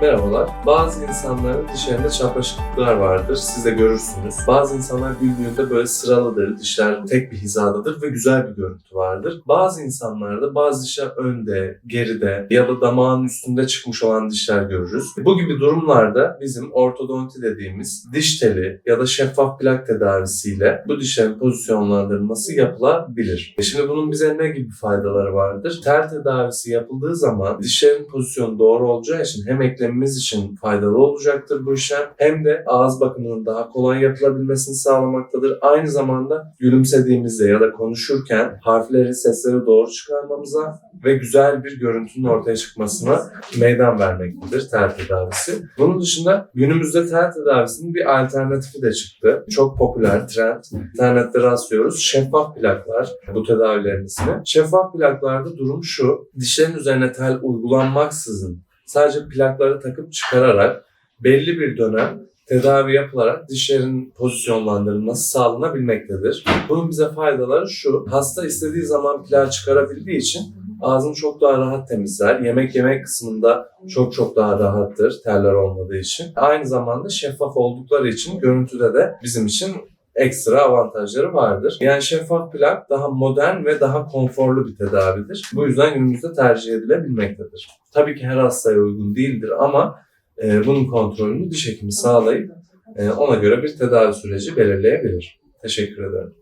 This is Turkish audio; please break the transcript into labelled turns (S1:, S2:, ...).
S1: Merhabalar. Bazı insanların dişlerinde çapraşıklıklar vardır. Siz de görürsünüz. Bazı insanlar güldüğünde böyle sıralıdır. Dişler tek bir hizadadır ve güzel bir görüntü vardır. Bazı insanlarda bazı dişler önde, geride ya da damağın üstünde çıkmış olan dişler görürüz. Bu gibi durumlarda bizim ortodonti dediğimiz diş teli ya da şeffaf plak tedavisiyle bu dişlerin pozisyonlandırılması yapılabilir. E Şimdi bunun bize ne gibi faydaları vardır? Tel tedavisi yapıldığı zaman dişlerin pozisyonu doğru olacağı için hem eklemimiz için faydalı olacaktır bu işlem hem de ağız bakımının daha kolay yapılabilmesini sağlamaktadır. Aynı zamanda gülümsediğimizde ya da konuşurken harfleri, sesleri doğru çıkarmamıza ve güzel bir görüntünün ortaya çıkmasına meydan vermektedir tel tedavisi. Bunun dışında günümüzde tel tedavisinin bir alternatifi de çıktı. Çok popüler, trend. İnternette rastlıyoruz. Şeffaf plaklar bu tedavilerin ismi. Şeffaf plaklarda durum şu. Dişlerin üzerine tel uygulanmaksızın sadece plakları takıp çıkararak belli bir dönem tedavi yapılarak dişlerin pozisyonlandırılması sağlanabilmektedir. Bunun bize faydaları şu. Hasta istediği zaman plağı çıkarabildiği için ağzını çok daha rahat temizler. Yemek yemek kısmında çok çok daha rahattır teller olmadığı için. Aynı zamanda şeffaf oldukları için görüntüde de bizim için ekstra avantajları vardır. Yani şeffaf plak daha modern ve daha konforlu bir tedavidir. Bu yüzden günümüzde tercih edilebilmektedir. Tabii ki her hastaya uygun değildir ama e, bunun kontrolünü diş hekimi sağlayıp e, ona göre bir tedavi süreci belirleyebilir. Teşekkür ederim.